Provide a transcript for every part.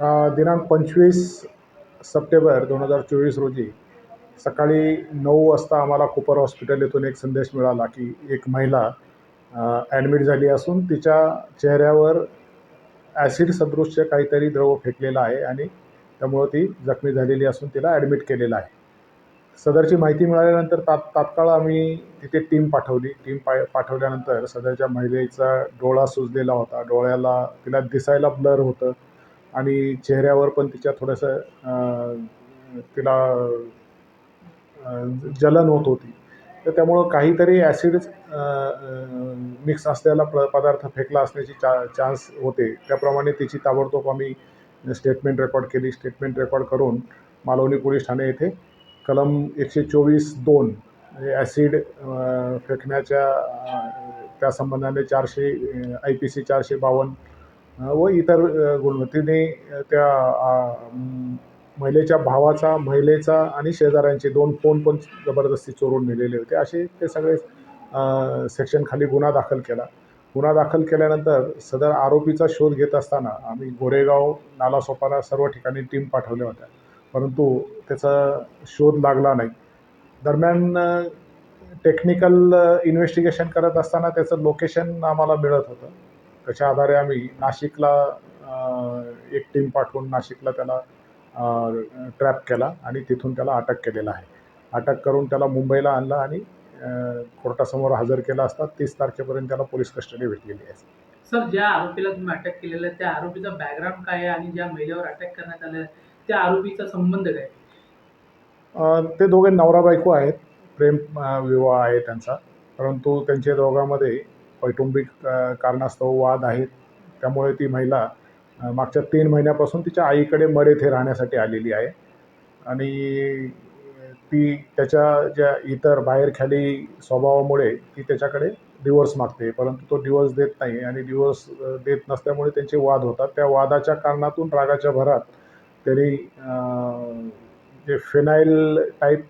दिनांक पंचवीस सप्टेंबर दोन हजार चोवीस रोजी सकाळी नऊ वाजता आम्हाला कुपर हॉस्पिटल येथून एक संदेश मिळाला की एक महिला ॲडमिट झाली असून तिच्या चेहऱ्यावर ॲसिड सदृश्य काहीतरी द्रव फेकलेला आहे आणि त्यामुळं ती जखमी झालेली असून तिला ॲडमिट केलेलं आहे. सदरची माहिती मिळाल्यानंतर तात तात्काळ आम्ही तिथे टीम पाठवली. टीम पा पाठवल्यानंतर सदरच्या महिलेचा डोळा सुजलेला होता. डोळ्याला तिला दिसायला ब्लर होतं. आणि चेहऱ्यावर पण तिच्या थोडंसं तिला जलन होत होती. तर त्यामुळं काहीतरी ॲसिड मिक्स असलेला प पदार्थ फेकला असण्याची चा चान्स होते. त्याप्रमाणे तिची ताबडतोब आम्ही स्टेटमेंट रेकॉर्ड केली. स्टेटमेंट रेकॉर्ड करून मालवणी पोलीस ठाणे येथे कलम एकशे चोवीस दोन ॲसिड फेकण्याच्या त्या संबंधाने चारशे आय पी सी चारशे बावन्न व इतर अ, त्या महिलेच्या भावाचा महिलेचा आणि शेजाऱ्यांचे दोन फोन पण जबरदस्ती चोरून नेलेले होते. असे ते सगळे सेक्शनखाली गुन्हा दाखल केला. गुन्हा दाखल केल्यानंतर सदर आरोपीचा शोध घेत असताना आम्ही गोरेगाव नालासोपारा सर्व ठिकाणी टीम पाठवल्या होत्या. परंतु त्याचा शोध लागला नाही. दरम्यान टेक्निकल इन्व्हेस्टिगेशन करत असताना त्याचं लोकेशन आम्हाला मिळत होतं. त्याच्या आधारे आम्ही नाशिकला एक टीम पाठवून नाशिकला त्याला ट्रॅप केला आणि तिथून त्याला अटक केलेलं आहे. अटक करून त्याला मुंबईला आणलं आणि कोर्टासमोर हजर केला असता तीस तारखेपर्यंत त्याला पोलीस कस्टडी भेटलेली आहे. सर ज्या आरोपीला तुम्ही अटक केलेलं आहे त्या आरोपीचा बॅकग्राऊंड काय आहे आणि ज्या महिलेवर अटॅक करण्यात आहे त्या आरोपीचा संबंध काय ते दोघे नवरा बायको आहेत प्रेम विवाह आहे त्यांचा. परंतु त्यांच्या दोघांमध्ये कौटुंबिक कारणास्तव वाद आहेत. त्यामुळे ती महिला मागच्या तीन महिन्यापासून तिच्या आईकडे मड येथे राहण्यासाठी आलेली आहे. आणि ती त्याच्या ज्या इतर बाहेरखाली स्वभावामुळे ती त्याच्याकडे डिवोर्स मागते. परंतु तो डिवोर्स देत नाही आणि डिवोर्स देत नसल्यामुळे त्यांचे वाद होतात. त्या वादाच्या कारणातून रागाच्या भरात त्यांनी जे फिनाईल टाईप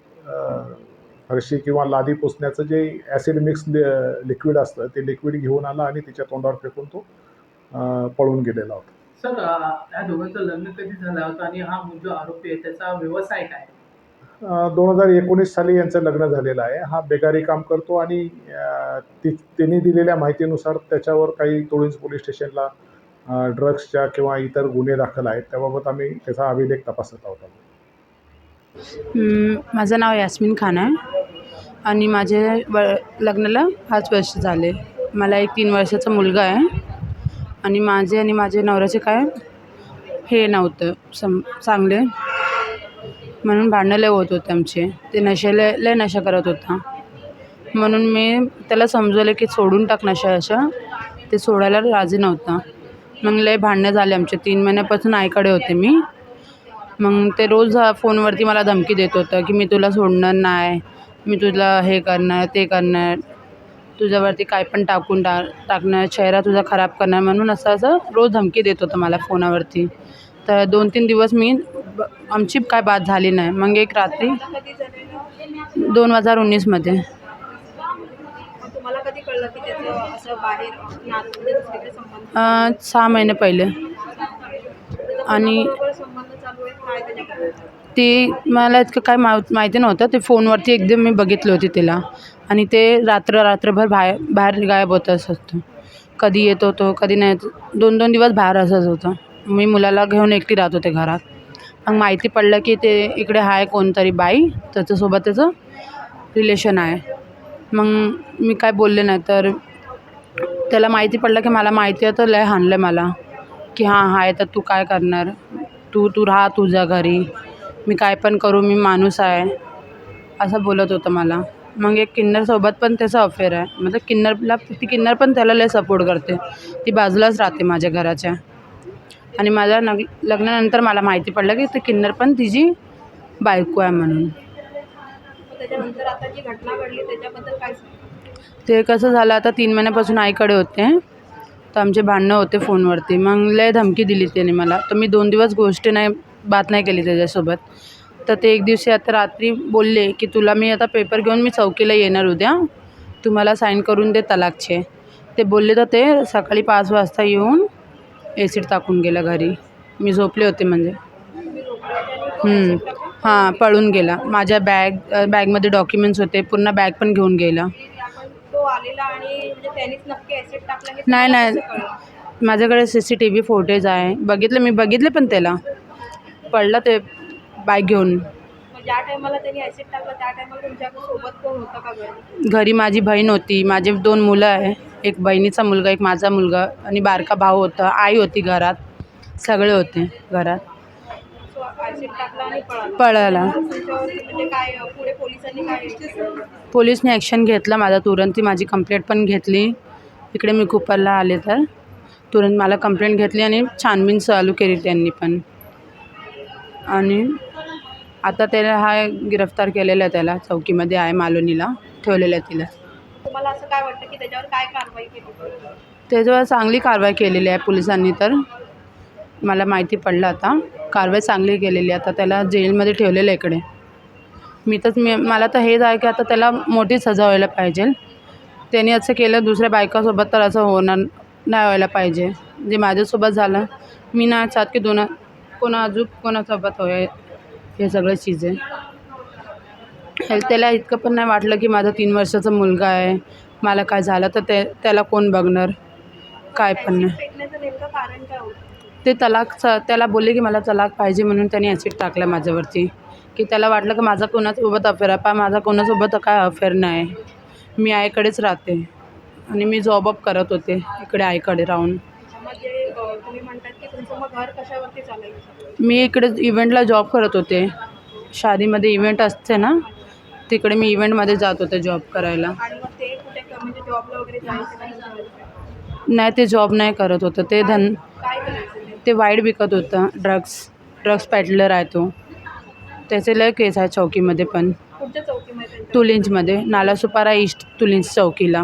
फरशी किंवा लादी पुसण्याचं जे ॲसिड मिक्स लिक्विड असतं ते लिक्विड घेऊन आला आणि तिच्या तोंडावर फेकून तो पळून गेलेला होता. सर या दोघांचं लग्न कधी झालं होतं आणि हा जो आरोपी आहे त्याचा व्यवसाय काय? दोन हजार एकोणीस साली यांचं लग्न झालेलं आहे. हा बेकारी काम करतो आणि ती त्यांनी दिलेल्या माहितीनुसार त्याच्यावर काही तुळींज पोलीस स्टेशनला ड्रग्सच्या किंवा इतर गुन्हे दाखल आहेत. त्याबाबत आम्ही त्याचा अभिलेख तपासत आहोत. माझं नाव यास्मिन खान आहे. आणि माझे व लग्नाला पाच वर्ष झाले. मला एक तीन वर्षाचा मुलगा आहे. आणि माझे आणि माझे नवऱ्याचे काय हे नव्हतं. सम चांगले. म्हणून भांडणं लय होत होते आमचे. ते नशेले लय नशा करत होता. म्हणून मी त्याला समजवलं की सोडून टाक नशा अशा. ते सोडायला राजी नव्हता. मग लय भांडणं झाले आमचे. तीन महिन्यापासून आईकडे होते मी. मग ते रोज फोनवरती मला धमकी देत होतं की मी तुला सोडणार नाही. मी तुला हे करणार ते करणार तुझ्यावरती काय पण टाकून टा टाकणार चेहरा तुझा खराब करणार म्हणून असं असं रोज धमकी देत होतं मला फोनावरती. तर दोन तीन दिवस मी आमची काय बात झाली नाही. मग एक रात्री दोन हजार उन्नीसमध्ये. सहा महिने पहिले. आणि- ती मला इतकं काय माव माहिती नव्हतं. ते फोनवरती एकदम मी बघितली होती तिला. आणि ते रात्र रात्रभर बाहेर बाहेर गायब होत असत. कधी येत होतो कधी नाही येत. दोन दोन दिवस बाहेर असंच होतं. मी मुलाला घेऊन एकटी राहत होते घरात. मग माहिती पडलं की ते इकडे आहे कोणतरी बाई. त्याच्यासोबत त्याचं रिलेशन आहे. मग मी काय बोलले नाही तर त्याला माहिती पडलं की मला माहिती आहे तर लय हाणलं मला. की हां आहे तर तू काय करणार? तू तू राहा तुझ्या घरी. मी काय पण करू मी माणूस आहे. असं बोलत होतं मला. मग एक किन्नरसोबत पण त्याचं अफेअर आहे. मतलब किन्नरला ती किन्नर पण त्याला लय सपोर्ट करते. ती बाजूलाच राहते माझ्या घराच्या. आणि माझ्या नग लग्नानंतर मला माहिती पडलं की ती किन्नर पण तिची बायको आहे म्हणून? ते कसं झालं आता तीन महिन्यापासून आईकडे होते. तर आमचे भांडणं होते फोनवरती. मग लय धमकी दिली त्याने मला. तर मी दोन दिवस गोष्टी नाही बात नाही केली त्याच्यासोबत. तर ते एक दिवशी आता रात्री बोलले की तुला मी आता पेपर घेऊन मी चौकीला येणार उद्या. तू मला साईन करून दे तलाकचे. ते बोलले तर ते सकाळी पाच वाजता येऊन एसिड टाकून गेलं घरी. मी झोपले होते म्हणजे. हां पळून गेला. माझ्या बॅग बॅगमध्ये डॉक्युमेंट्स होते. पूर्ण बॅग पण घेऊन गेला. नाही, नाही. माझ्याकडे C C T V footage आहे. बघितलं मी बघितले पण त्याला. पडला ते बाईक घेऊन. मग ज्या टायमाला त्यांनी ऍसिड टाकलं त्या टायमाला तुमच्यासोबत कोण होतं का घरी? घरी माझी बहीण होती. माझे दोन मुलं आहे. एक बहिणीचा मुलगा एक माझा मुलगा आणि बारका भाऊ होता. आई होती घरात. सगळे होते घरात. सो ऍसिड टाकला आणि पळाला. म्हणजे काय अं, पुढे पोलिसांनी काय केलं? पोलीसने ॲक्शन घेतला माझा. तुरंत ती माझी कंप्लेंट पण घेतली. इकडे मी कुपरला आले तर. तुरंत मला कंप्लेंट घेतली आणि छानबीन चालू केली त्यांनी पण. आणि आता त्याला हा गिरफ्तार केलेला आहे त्याला चौकीमध्ये आहे मालोनीला ठेवलेलं आहे तिला. तुम्हाला असं काय वाटतं की त्याच्यावर काय कारवाई केली पाहिजे? त्याच्यावर चांगली कारवाई केलेली आहे पोलिसांनी तर. मला माहिती पडलं आता. कारवाई चांगली केलेली आहे. आता त्याला जेलमध्ये ठेवलेलं आहे इकडे. मी तर मी मला तर हेच आहे की आता त्याला मोठी सजा व्हायला पाहिजे. त्याने असं केलं दुसऱ्या बायकासोबत तर असं होणार नाही व्हायला पाहिजे. जे माझ्यासोबत झालं मी नाही चाहत की दोन कोणा अजून कोणासोबत होय हे सगळं चीज आहे. हे- त्याला इतकं पण नाही वाटलं की माझा तीन वर्षाचा मुलगा आहे. मला काय झालं तर ते त्याला कोण बघणार? काय पण नाही. ते तलाकचं त्याला बोलले की मला तलाक पाहिजे म्हणून त्याने ॲसिड टाकला माझ्यावरती. की त्याला वाटलं की माझा कोणासोबत अफेअर आहे. पण माझा कोणासोबत काय अफेअर नाही. मी आईकडेच राहते. आणि मी जॉबअप करत होते इकडे आईकडे राहून. तुम्ही म्हणतात की तुमचं मग घर कशावरती चालायचं? मी इकडे इव्हेंटला जॉब करत होते. शादीमध्ये इव्हेंट असते ना तिकडे मी इव्हेंटमध्ये जात होते जॉब करायला. म्हणजे नाही ते जॉब नाही करत होतं. ते धन ते? वाईट विकत होतं. ड्रग्स ड्रग्स पॅडलर आहे तो. त्याचे लय केस आहे चौकीमध्ये पण? तुलिंजमध्ये. नालासुपारा ईस्ट तुलिंज चौकीला.